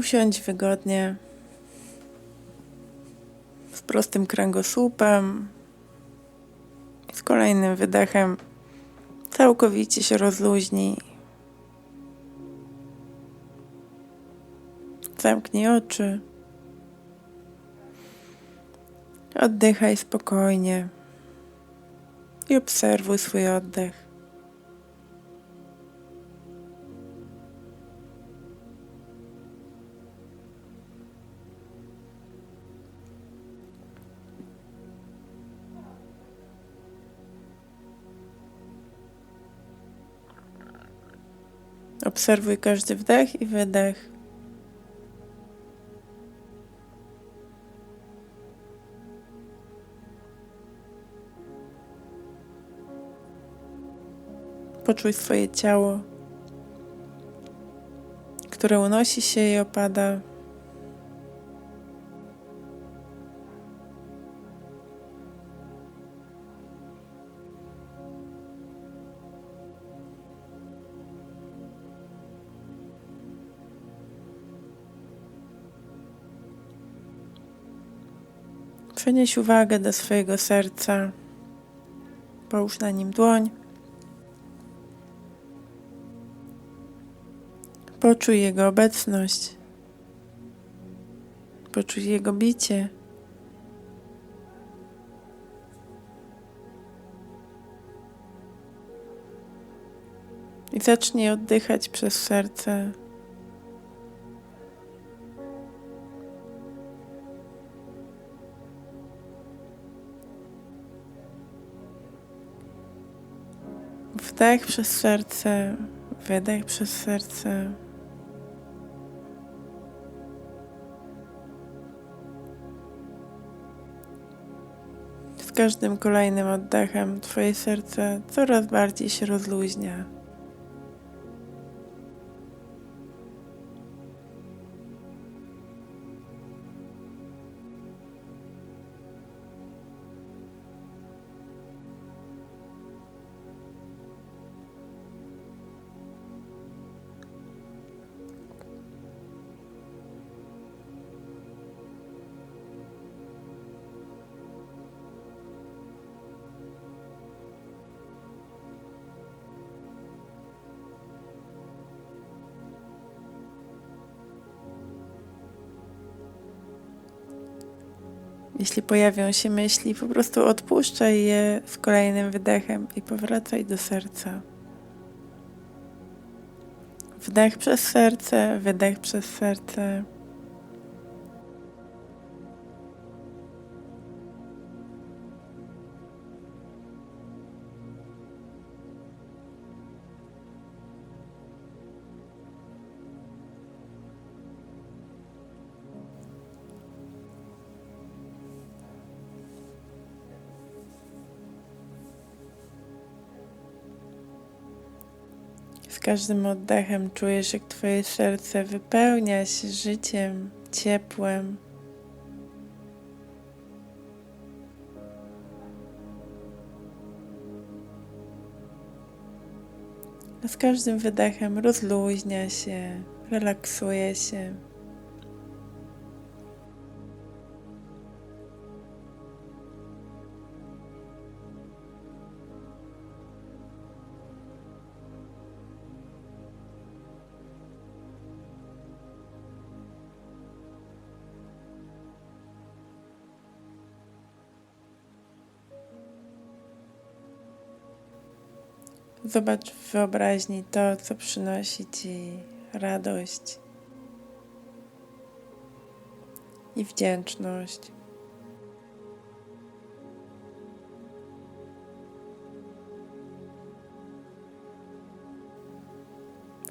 Usiądź wygodnie, z prostym kręgosłupem, z kolejnym wydechem całkowicie się rozluźnij. Zamknij oczy. Oddychaj spokojnie i obserwuj swój oddech. Obserwuj każdy wdech i wydech. Poczuj swoje ciało, które unosi się i opada. Przenieś uwagę do swojego serca. Połóż na nim dłoń. Poczuj jego obecność. Poczuj jego bicie. I zacznij oddychać przez serce. Wdech przez serce, wydech przez serce. Z każdym kolejnym oddechem Twoje serce coraz bardziej się rozluźnia. Jeśli pojawią się myśli, po prostu odpuszczaj je z kolejnym wydechem i powracaj do serca. Wdech przez serce, wydech przez serce. Z każdym oddechem czujesz, jak Twoje serce wypełnia się życiem, ciepłem. A z każdym wydechem rozluźnia się, relaksuje się. Zobacz w wyobraźni to, co przynosi Ci radość i wdzięczność.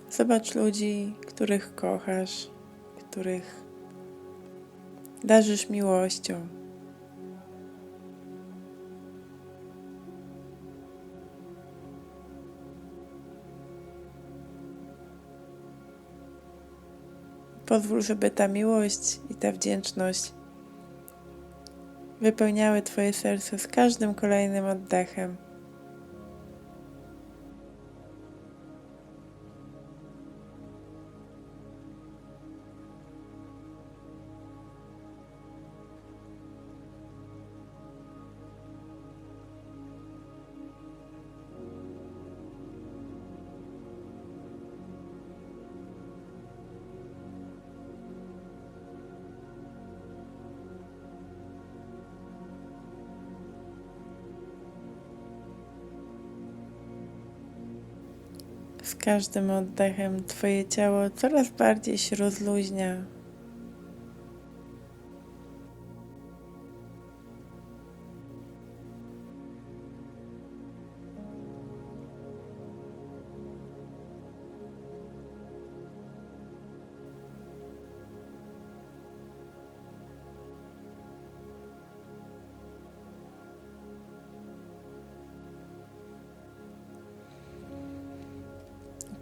Zobacz ludzi, których kochasz, których darzysz miłością. Pozwól, żeby ta miłość i ta wdzięczność wypełniały Twoje serce z każdym kolejnym oddechem. Z każdym oddechem Twoje ciało coraz bardziej się rozluźnia.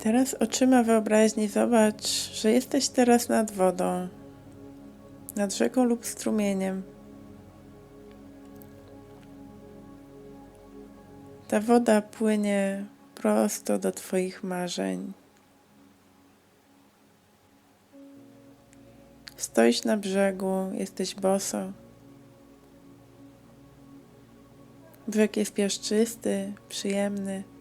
Teraz oczyma wyobraźni zobacz, że jesteś teraz nad wodą, nad rzeką lub strumieniem. Ta woda płynie prosto do Twoich marzeń. Stoisz na brzegu, jesteś boso. Brzeg jest piaszczysty, przyjemny.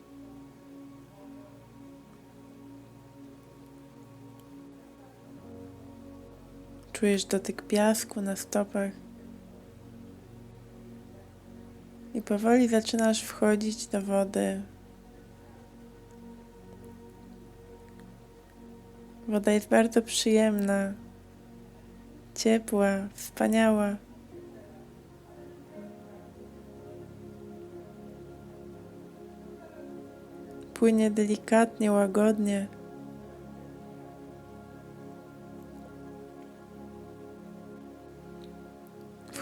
Czujesz dotyk piasku na stopach. I powoli zaczynasz wchodzić do wody. Woda jest bardzo przyjemna, ciepła, wspaniała. Płynie delikatnie, łagodnie.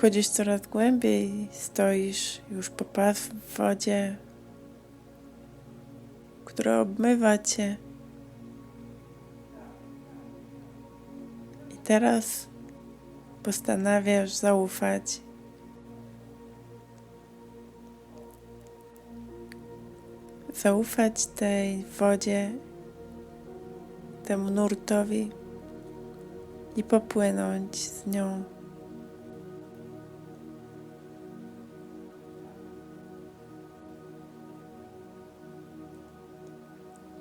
Wchodzisz coraz głębiej, stoisz już po pas w wodzie, która obmywa cię. I teraz postanawiasz zaufać. Zaufać tej wodzie, temu nurtowi i popłynąć z nią.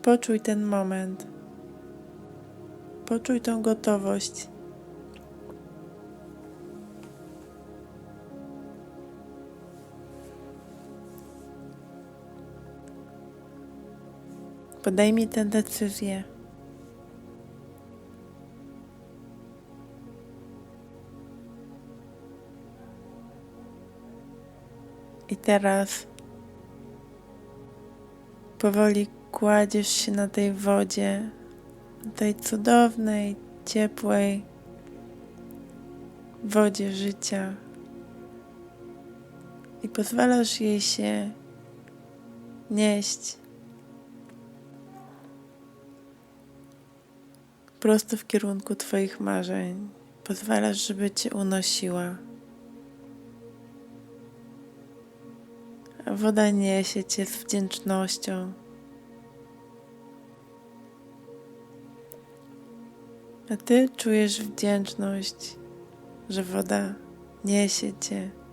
Poczuj ten moment. Poczuj tą gotowość. Podejmij tę decyzję. I teraz powoli kładziesz się na tej wodzie, tej cudownej, ciepłej wodzie życia i pozwalasz jej się nieść prosto w kierunku Twoich marzeń. Pozwalasz, żeby Cię unosiła. A woda niesie Cię z wdzięcznością. A Ty czujesz wdzięczność, że woda niesie Cię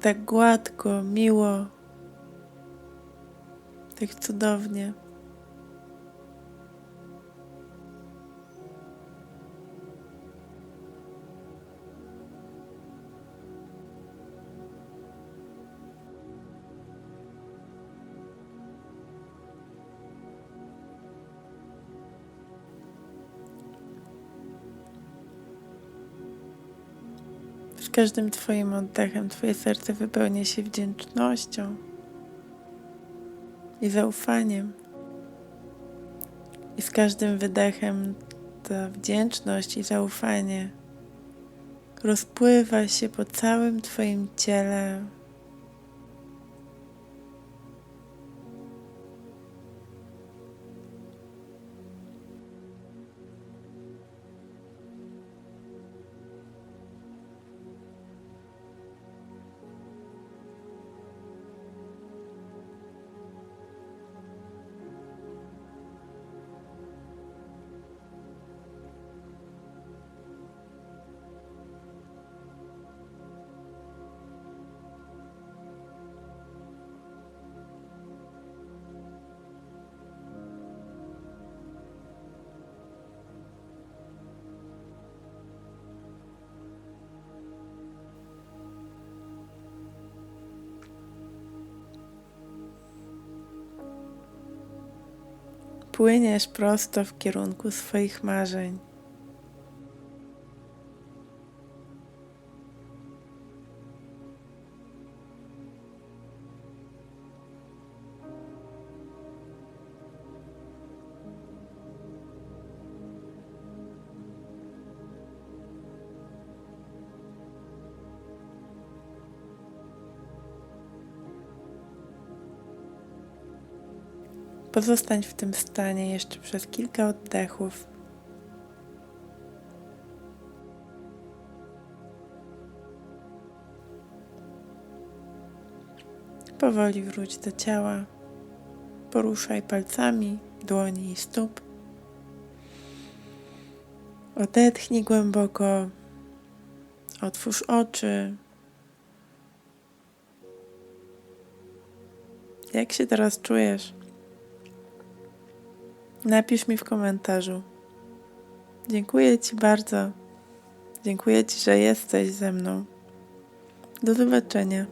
tak gładko, miło, tak cudownie. Każdym Twoim oddechem Twoje serce wypełnia się wdzięcznością i zaufaniem. I z każdym wydechem ta wdzięczność i zaufanie rozpływa się po całym Twoim ciele. Płyniesz prosto w kierunku swoich marzeń. Pozostań w tym stanie jeszcze przez kilka oddechów. Powoli wróć do ciała. Poruszaj palcami dłoni i stóp. Odetchnij głęboko. Otwórz oczy. Jak się teraz czujesz? Napisz mi w komentarzu. Dziękuję Ci bardzo. Dziękuję Ci, że jesteś ze mną. Do zobaczenia.